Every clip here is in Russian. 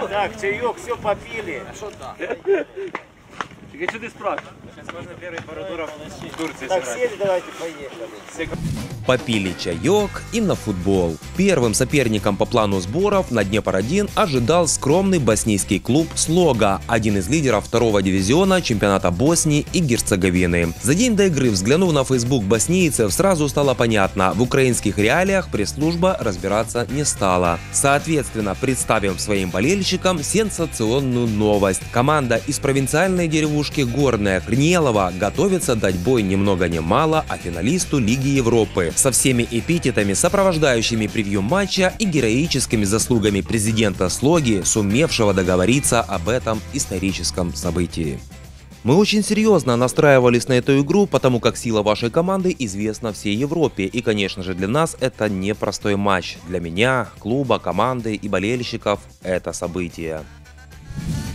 Да, так, чаек, все попили. Так что ты спрашиваешь? Сейчас можно первый пару туров в Турции Так, сели, давайте, поехали. Попили чаек и на футбол. Первым соперником по плану сборов на Днепр-1 ожидал скромный боснийский клуб «Слога», один из лидеров второго дивизиона чемпионата Боснии и Герцеговины. За день до игры, взглянув на фейсбук боснийцев, сразу стало понятно, в украинских реалиях пресс-служба разбираться не стала. Соответственно, представим своим болельщикам сенсационную новость. Команда из провинциальной деревушки Горная Крнелова готовится дать бой ни много ни мало, а финалисту Лиги Европы со всеми эпитетами, сопровождающими превью матча и героическими заслугами президента Слоги, сумевшего договориться об этом историческом событии. Мы очень серьезно настраивались на эту игру, потому как сила вашей команды известна всей Европе. И, конечно же, для нас это непростой матч. Для меня, клуба, команды и болельщиков это событие.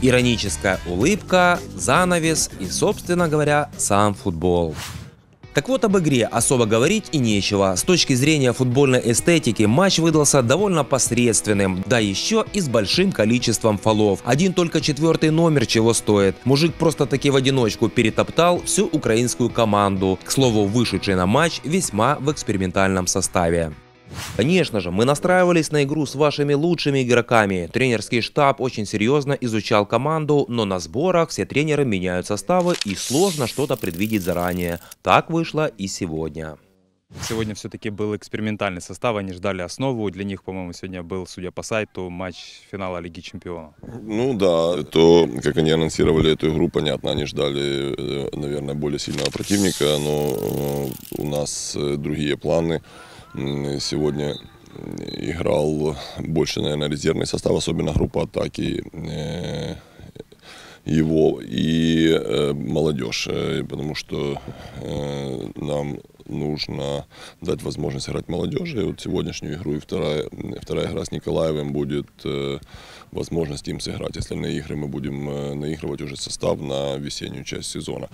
Ироническая улыбка, занавес и, собственно говоря, сам футбол. Так вот, об игре особо говорить и нечего. С точки зрения футбольной эстетики матч выдался довольно посредственным, да еще и с большим количеством фолов. Один только четвертый номер чего стоит. Мужик просто-таки в одиночку перетоптал всю украинскую команду, к слову, вышедший на матч весьма в экспериментальном составе. Конечно же, мы настраивались на игру с вашими лучшими игроками. Тренерский штаб очень серьезно изучал команду, но на сборах все тренеры меняют составы и сложно что-то предвидеть заранее. Так вышло и сегодня. Сегодня все-таки был экспериментальный состав, они ждали основу. Для них, по-моему, сегодня был, судя по сайту, матч финала Лиги Чемпионов. Ну да, то, как они анонсировали эту игру, понятно, они ждали, э, наверное, более сильного противника, но э, у нас э, другие планы. Сегодня играл больше, наверное, резервный состав, особенно группа атаки э, его и э, молодежь, э, потому что нам нужно дать возможность играть молодежи. Вот сегодняшнюю игру и вторая, вторая игра с Николаевым будет э, возможность им сыграть. Остальные игры мы будем наигрывать уже состав на весеннюю часть сезона.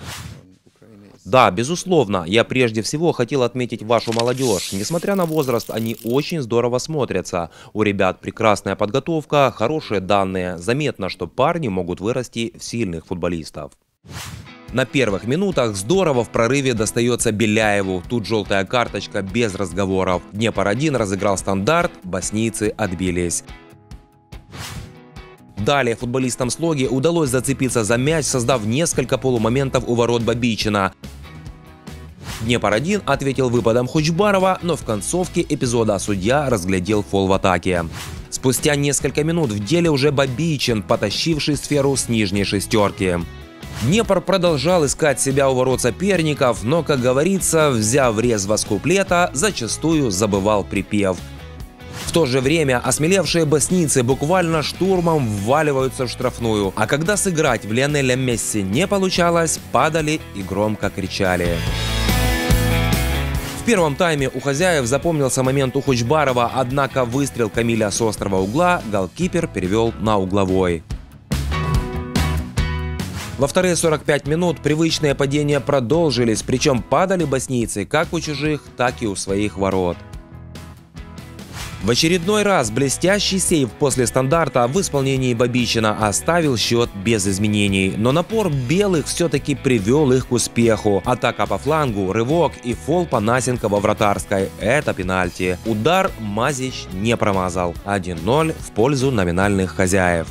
Да, безусловно, я прежде всего хотел отметить вашу молодежь. Несмотря на возраст, они очень здорово смотрятся. У ребят прекрасная подготовка, хорошие данные. Заметно, что парни могут вырасти в сильных футболистов. На первых минутах здорово в прорыве достается Беляеву. Тут желтая карточка без разговоров. Днепр-1 разыграл стандарт, боснийцы отбились. Далее футболистам Слоги удалось зацепиться за мяч, создав несколько полумоментов у ворот Бабичина. Днепр-1 ответил выпадом Хучбарова, но в концовке эпизода судья разглядел фол в атаке. Спустя несколько минут в деле уже Бабичин, потащивший сферу с нижней шестерки. Днепр продолжал искать себя у ворот соперников, но, как говорится, взяв резво с куплета, зачастую забывал припев. В то же время осмелевшие боснийцы буквально штурмом вваливаются в штрафную, а когда сыграть в Лионеля Месси не получалось, падали и громко кричали. В первом тайме у хозяев запомнился момент у Хучбарова, однако выстрел Камиля с острого угла голкипер перевел на угловой. Во вторые 45 минут привычные падения продолжились, причем падали боснийцы как у чужих, так и у своих ворот. В очередной раз блестящий сейв после стандарта в исполнении Бабичина оставил счет без изменений. Но напор белых все-таки привел их к успеху. Атака по флангу, рывок и фол Панасенко во вратарской. Это пенальти. Удар Мазич не промазал. 1-0 в пользу номинальных хозяев.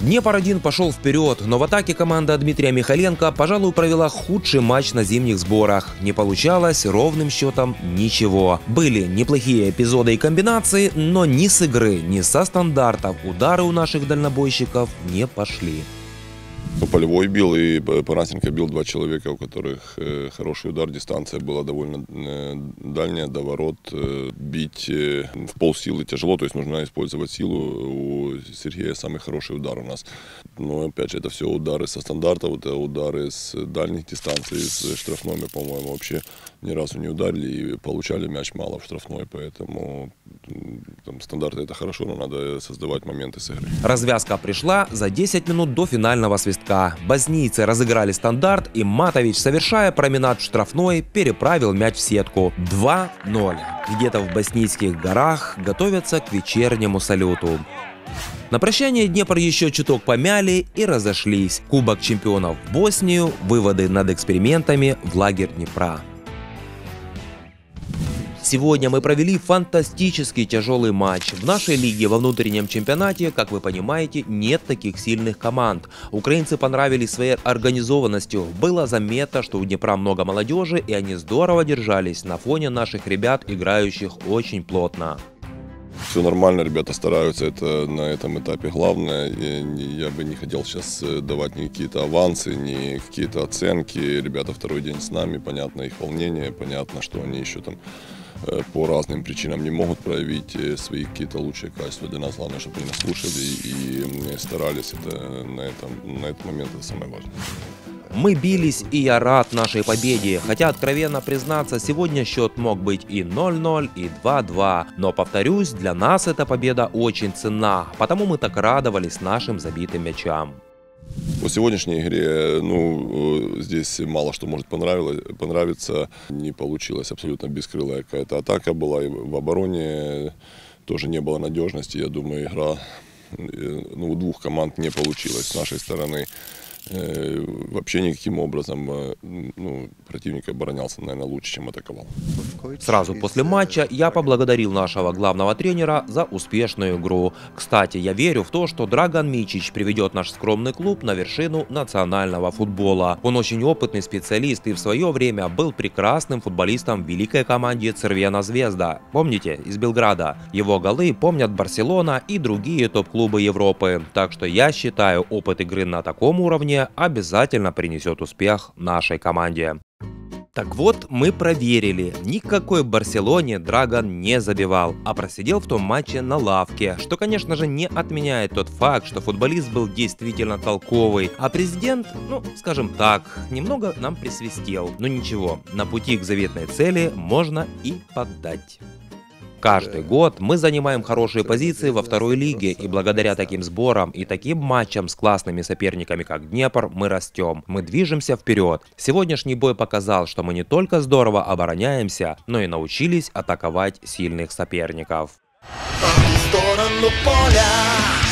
Днепр-1 пошел вперед, но в атаке команда Дмитрия Михаленко, пожалуй, провела худший матч на зимних сборах. Не получалось ровным счетом ничего. Были неплохие эпизоды и комбинации, но ни с игры, ни со стандартов удары у наших дальнобойщиков не пошли. Ну, Полевой бил и П- Парасенко бил два человека, у которых э, хороший удар, дистанция была довольно э, дальняя, до ворот. Э, бить э, в полсилы тяжело, то есть нужно использовать силу. У Сергея самый хороший удар у нас. Но опять же, это все удары со стандарта, вот удары с дальних дистанций, с штрафной по-моему, вообще ни разу не ударили и получали мяч мало в штрафной, поэтому там, стандарты это хорошо, но надо создавать моменты с игры. Развязка пришла за 10 минут до финального свистка. Боснийцы разыграли стандарт, и Матович, совершая променад в штрафной, переправил мяч в сетку. 2-0. Где-то в боснийских горах готовятся к вечернему салюту. На прощание Днепр еще чуток помяли и разошлись. Кубок чемпионов в Боснию, выводы над экспериментами в лагерь Днепра. Сегодня мы провели фантастический тяжелый матч. В нашей лиге во внутреннем чемпионате, как вы понимаете, нет таких сильных команд. Украинцы понравились своей организованностью. Было заметно, что у Днепра много молодежи, и они здорово держались на фоне наших ребят, играющих очень плотно. Все нормально, ребята стараются, это на этом этапе главное. Я, я бы не хотел сейчас э, давать ни какие-то авансы, ни какие-то оценки. Ребята второй день с нами, понятно их волнение, понятно, что они еще там по разным причинам не могут проявить свои какие-то лучшие качества. Для нас главное, чтобы они нас слушали и старались. Это на, этом, на этот момент это самое важное. Мы бились, и я рад нашей победе. Хотя, откровенно признаться, сегодня счет мог быть и 0-0, и 2-2. Но, повторюсь, для нас эта победа очень ценна. Потому мы так радовались нашим забитым мячам. По сегодняшней игре, ну, э, здесь мало что может понравилось, понравиться. Не получилась абсолютно бескрылая какая-то атака была. И в обороне тоже не было надежности. Я думаю, игра э, ну, у двух команд не получилась с нашей стороны. Э, Вообще никаким образом э, ну, противник оборонялся, наверное, лучше, чем атаковал. Сразу после матча я поблагодарил нашего главного тренера за успешную игру. Кстати, я верю в то, что Драган Мичич приведет наш скромный клуб на вершину национального футбола. Он очень опытный специалист и в свое время был прекрасным футболистом в великой команде Цервена Звезда. Помните, из Белграда. Его голы помнят Барселона и другие топ-клубы Европы. Так что я считаю, опыт игры на таком уровне обязательно принесет успех нашей команде. Так вот, мы проверили. Никакой Барселоне Драгон не забивал, а просидел в том матче на лавке, что, конечно же, не отменяет тот факт, что футболист был действительно толковый, а президент, ну, скажем так, немного нам присвистел. Но ничего, на пути к заветной цели можно и поддать. Каждый год мы занимаем хорошие позиции во второй лиге, и благодаря таким сборам и таким матчам с классными соперниками, как Днепр, мы растем. Мы движемся вперед. Сегодняшний бой показал, что мы не только здорово обороняемся, но и научились атаковать сильных соперников. в сторону поля